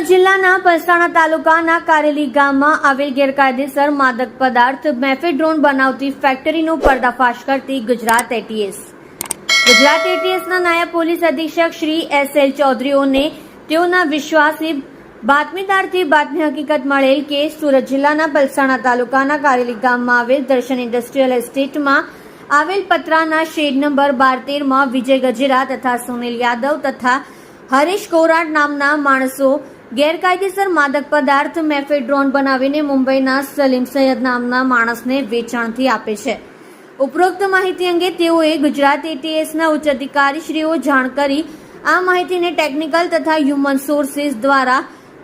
જિલ્લાના પલસાણા તાલુકાના કારેલી ગામમાં આવેલ ગેરકાયદેસર માદક પદાર્થ મેફેડ્રોન બનાવતી ફેક્ટરીનો પર્દાફાશ કરતી ગુજરાત એટીએસ ગુજરાત એટીએસના નાયબ પોલીસ અધિક્ષક શ્રી એસ એલ ચૌધરીઓને તેઓના વિશ્વાસી બાતમીદારથી બાતમી હકીકત મળેલ કે સુરત જિલ્લાના પલસાણા તાલુકાના કારેલી ગામમાં આવેલ દર્શન ઇન્ડસ્ટ્રીયલ એસ્ટેટમાં આવેલ પતરાના શેડ નંબર બાર તેરમાં વિજય ગજેરા તથા સુનિલ યાદવ તથા હરીશ કોરાટ નામના માણસો ગેરકાયદેસર માદક પદાર્થ મેફેડ્રોન બનાવીને મુંબઈના સલીમ સૈયદ નામના માણસને વેચાણથી આપે છે. ઉપરોક્ત માહિતી અંગે તેઓએ ગુજરાત એટીએસના ઉચ્ચ અધિકારીશ્રીઓ જાણ કરી આ માહિતીને ટેકનિકલ તથા હ્યુમન સોર્સિસ દ્વારા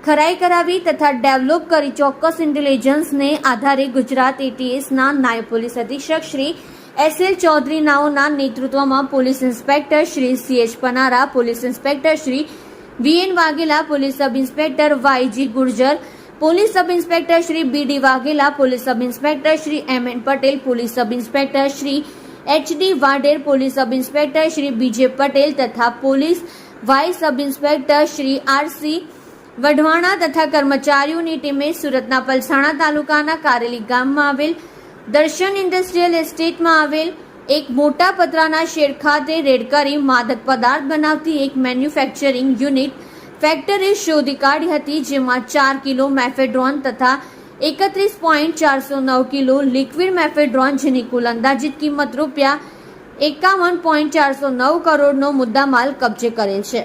ખરાઈ કરાવી તથા ડેવલપ કરી ચોક્કસ ઇન્ટેલિજન્સને આધારે ગુજરાત એટીએસના નાયબ પોલીસ અધિક્ષક શ્રી એસ એલ ચૌધરી નાઓના નેતૃત્વમાં police inspector Shri C H Panara, police inspector Shri V N Vaghela police sub inspector YG Gurjar, police sub inspector Shri B D Vaghela, police sub inspector Shri M N Patel, police sub inspector Shri H D Vadher, police sub inspector Shri BJ Patel તથા police vice sub inspector Shri R C Vadhvana તથા કર્મચારીઓની ટીમે સુરતના પલસાણા તાલુકાના કારેલી ગામમાં આવેલ દર્શન industrial એસ્ટેટમાં આવેલ એક મોટા પતરાના શેડ ખાતે રેડ કરી માદક પદાર્થ બનાવતી એક મેન્યુફેક્ચરિંગ યુનિટ ફેક્ટરી શોધી કાઢી હતી, જેમાં ચાર કિલો મેફેડ્રોન તથા એકત્રીસ પોઈન્ટ ચારસો નવ કિલો લિક્વિડ મેફેડ્રોન, જેની કુલ અંદાજિત કિંમત રૂપિયા એકાવન પોઈન્ટ ચારસો નવ કરોડનો મુદ્દામાલ કબજે કરેલ છે.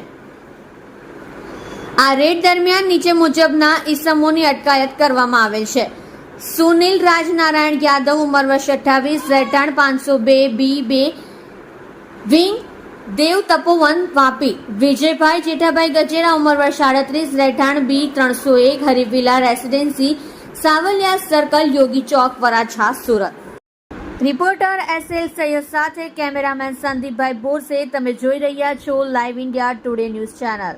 આ રેડ દરમિયાન નીચે મુજબના ઈસમોની અટકાયત કરવામાં આવેલ છે. સુનિલ રાજનારાયણ યાદવ ઉંમર વર્ષ અઠ્ઠાવીસ રહેઠાણ પાંચસો બે બી બે વિંગ દેવ તપોવન વાપી વિજયભાઈ જેઠાભાઈ ગજેરા ઉંમર વર્ષ આડત્રીસ રહેઠાણ બી ત્રણસો એક Harivila residency Savaliya circle Yogi Chowk Varachha Surat reporter S L Saiyed સાથે કેમેરામેન સંદીપભાઈ બોરસે તમે જોઈ રહ્યા છો live India today news channel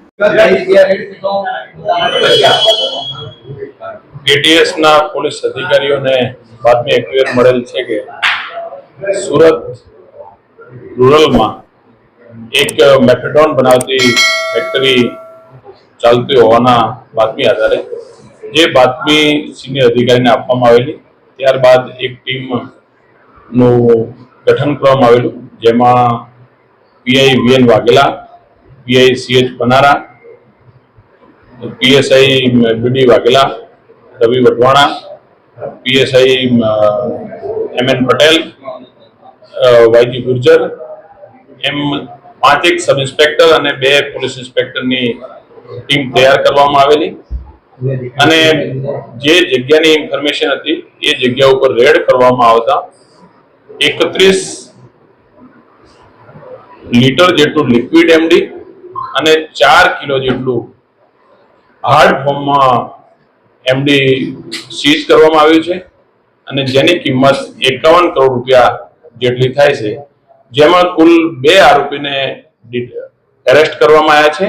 ATS ના પોલીસ અધિકારીઓને બાતમી એક્યુએર મળેલ છે કે સુરત રૂરલમાં એક મેફેડોન બનાવતી ફેક્ટરી ચાલતી હોવાના બાતમી આધારે જે બાતમી સિનિયર અધિકારીને આપવામાં આવેલી. ત્યારબાદ એક ટીમનું ગઠન કરવામાં આવેલું, જેમાં PI VN Vaghela PI CH Panara PSI BD Vaghela Ravi Vadhvana, PSI M N Patel YG Gurjar, એમ પાંચેક સબ ઇન્સ્પેક્ટર અને બે પોલીસ ઇન્સ્પેક્ટરની ટીમ તૈયાર કરવામાં આવેલી. અને જે જગ્યાની ઇન્ફોર્મેશન હતી, એ જગ્યા ઉપર રેડ કરવામાં આવતા એકત્રીસ લીટર જેટલું લિક્વિડ એમડી અને ચાર કિલો જેટલું હાર્ડ ફોર્મમાં એમડી સીઝ કરવામાં આવ્યું છે અને જેની કિંમત એકાવન કરોડ રૂપિયા જેટલી થાય છે, જેમાં કુલ બે આરોપીને એરેસ્ટ કરવામાં આવ્યા છે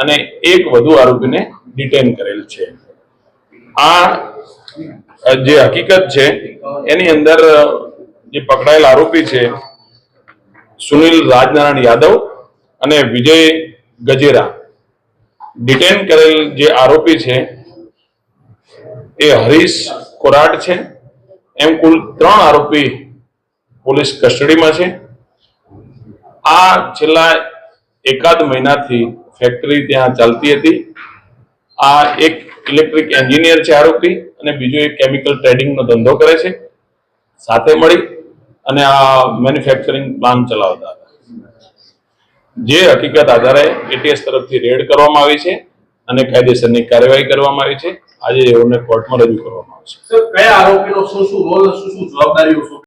અને એક વધુ આરોપીને ડિટેન કરેલ છે. આ જે હકીકત છે, એની અંદર જે પકડાયેલ આરોપી છે સુનિલ રાજનારાયણ યાદવ અને વિજય ગજેરા. ડિટેન કરેલ જે આરોપી છે એ હરીશ કોરાટ છે. એમ કુલ ત્રણ આરોપી પોલીસ કસ્ટડીમાં છે. આ છેલ્લા એકાદ મહિનાથી ફેક્ટરી ત્યાં ચાલતી હતી. આ એક ઇલેક્ટ્રિક એન્જિનિયર છે આરોપી અને બીજો એક કેમિકલ ટ્રેડિંગનો ધંધો કરે છે. સાથે મળી અને આ મેન્યુફેક્ચરિંગ પ્લાન ચલાવતા હતા. જે હકીકત આધારે એટીએસ તરફથી રેડ કરવામાં આવી છે અને કાયદેસરની કાર્યવાહી કરવામાં આવી છે. આજે એઓને કોર્ટમાં રજૂ કરવામાં આવશે કયા આરોપીનો શું શું રોલ શું શું જવાબદારીઓ શું